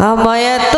আমায় এত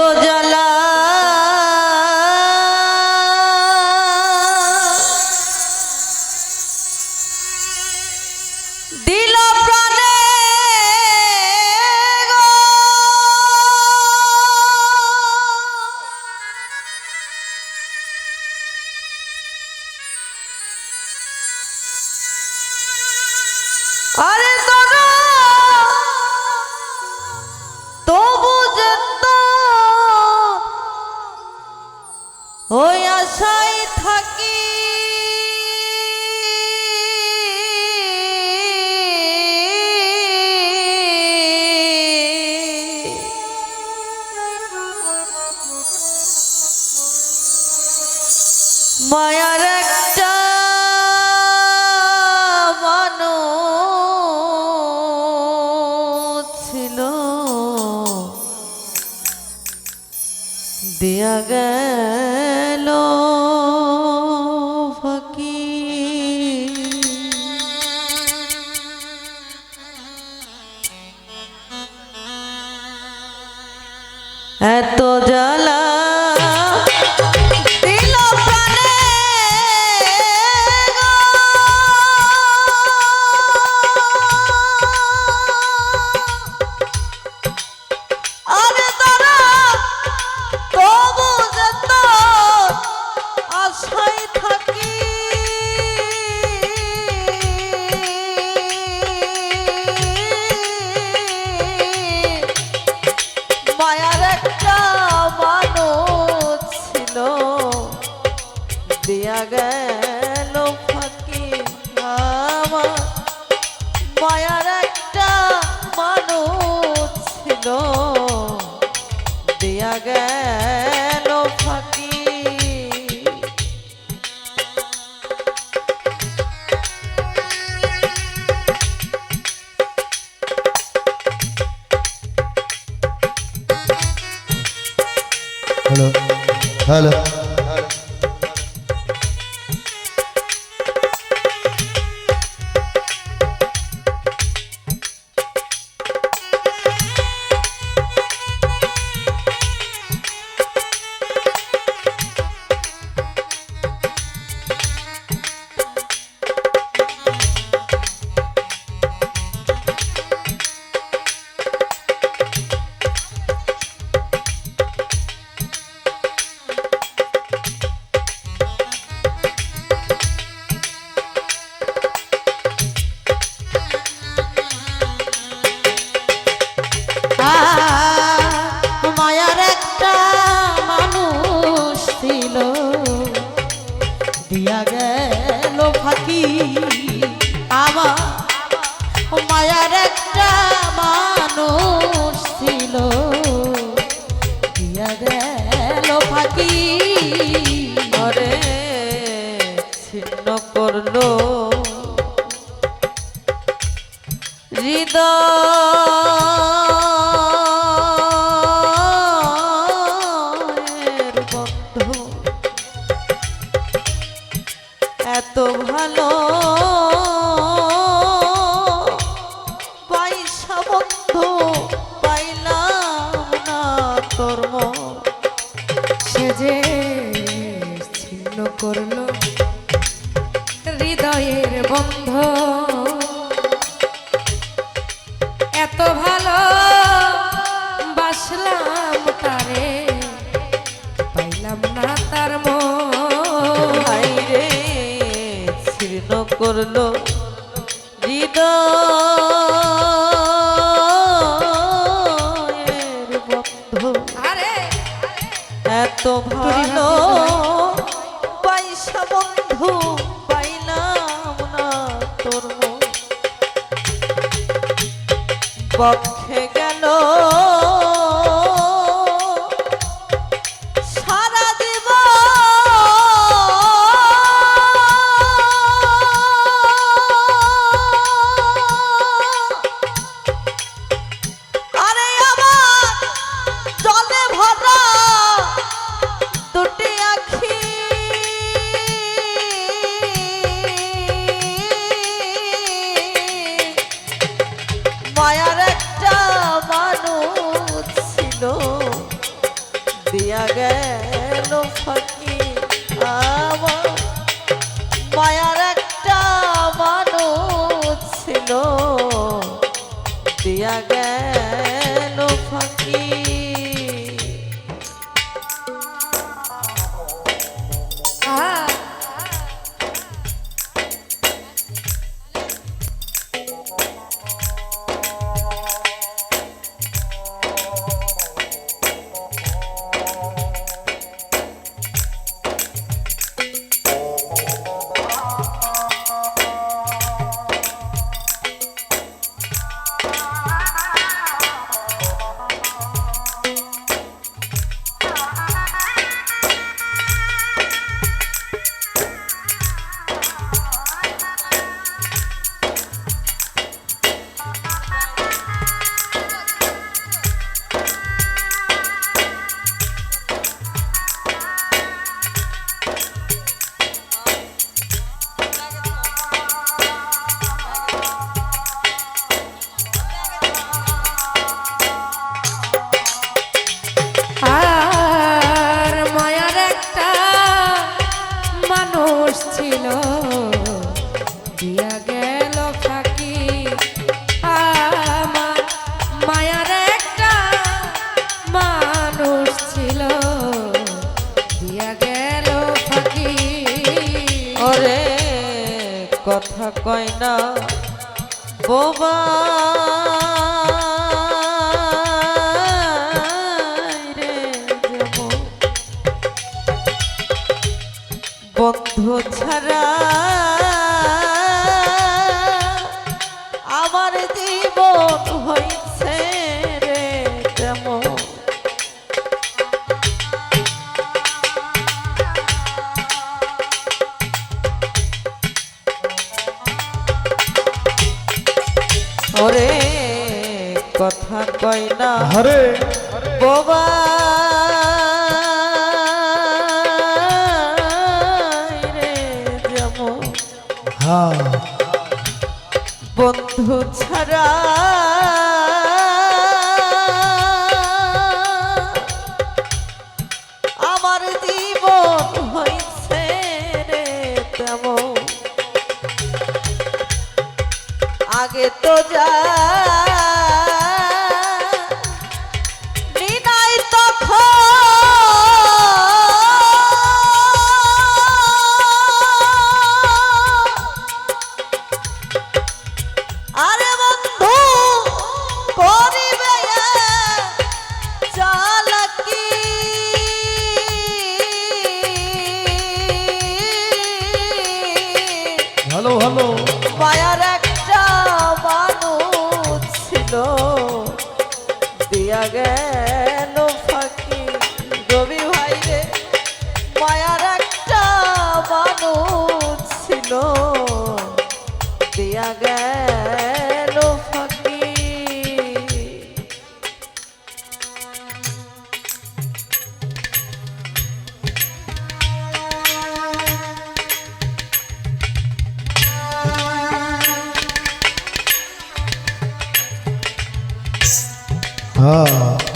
hello hello. দিয়া করলো দিয়া গেল ফকির কথা কয় না। বোবা হরে বাবা বন্ধু ছাড়া আমার জীবন হয়েছে রে তেমন। আগে তো যা falou, vai. হ্যাঁ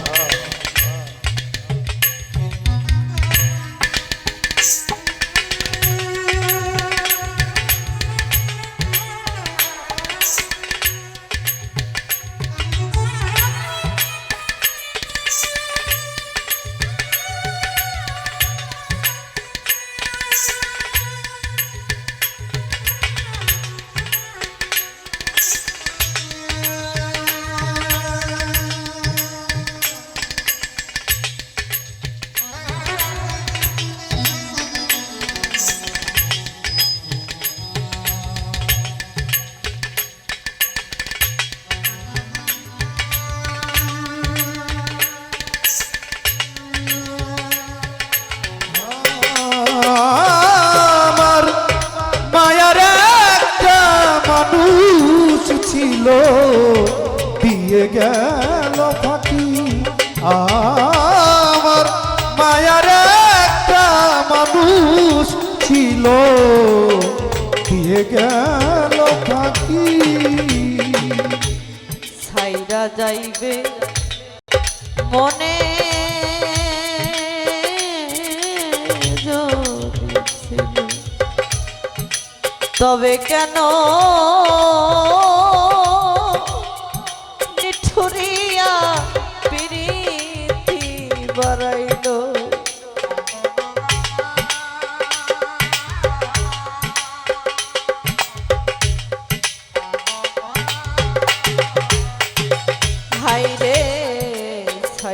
গেল থাকি ছাইরা যাইবে মনে তবে কেন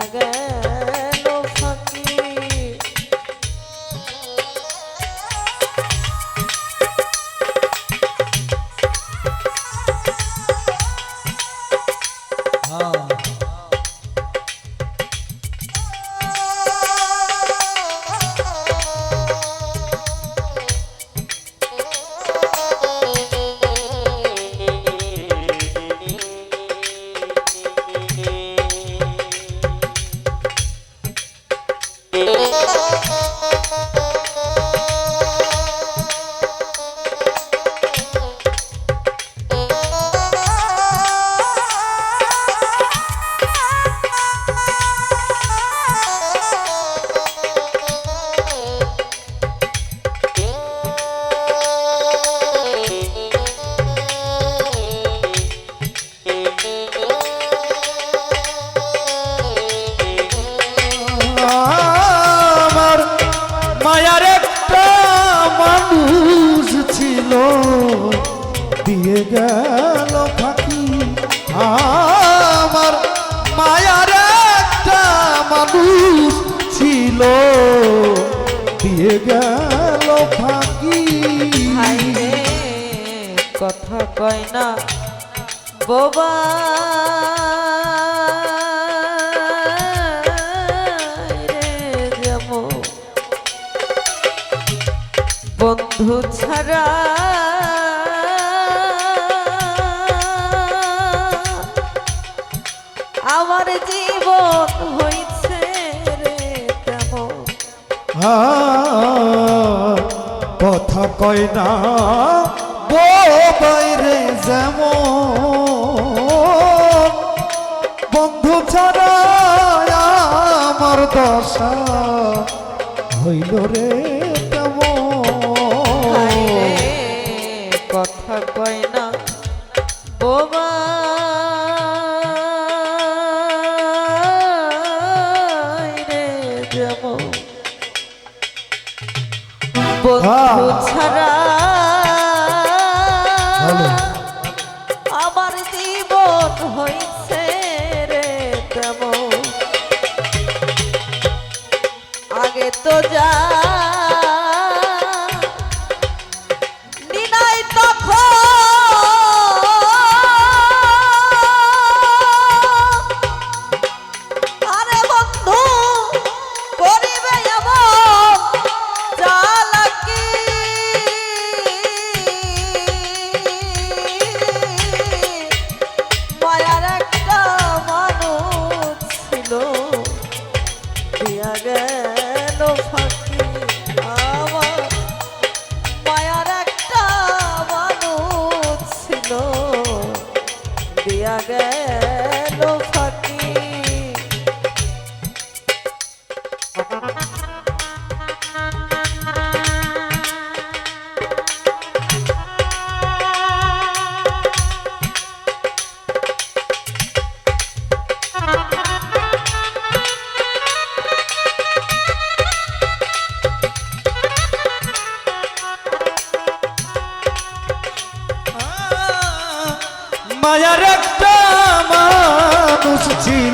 ग দিয়ে গেল ফাঁকি। কথা কয় না। বোবা। বন্ধু ছাড়া আমার জীবন হইছে রে তেমন। কথা কয় না বো বাইরে যেমন। বন্ধু ছাড়া আমার দশা হইল রে।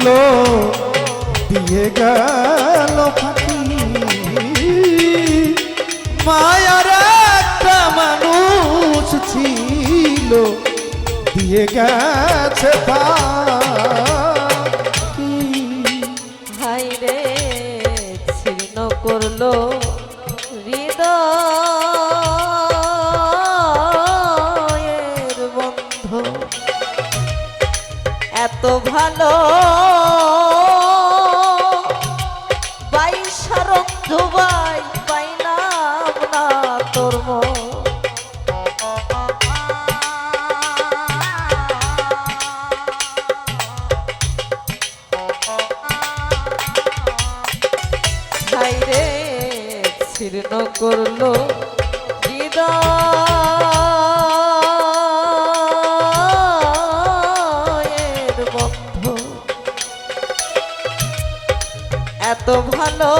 গেল দিয়ে গেল মায়ার একটা মানুষ ছিল দিয়ে গেছে ফাঁকি তো ভালো। বাইশারন্ধবা এত ভালো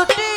ছোটে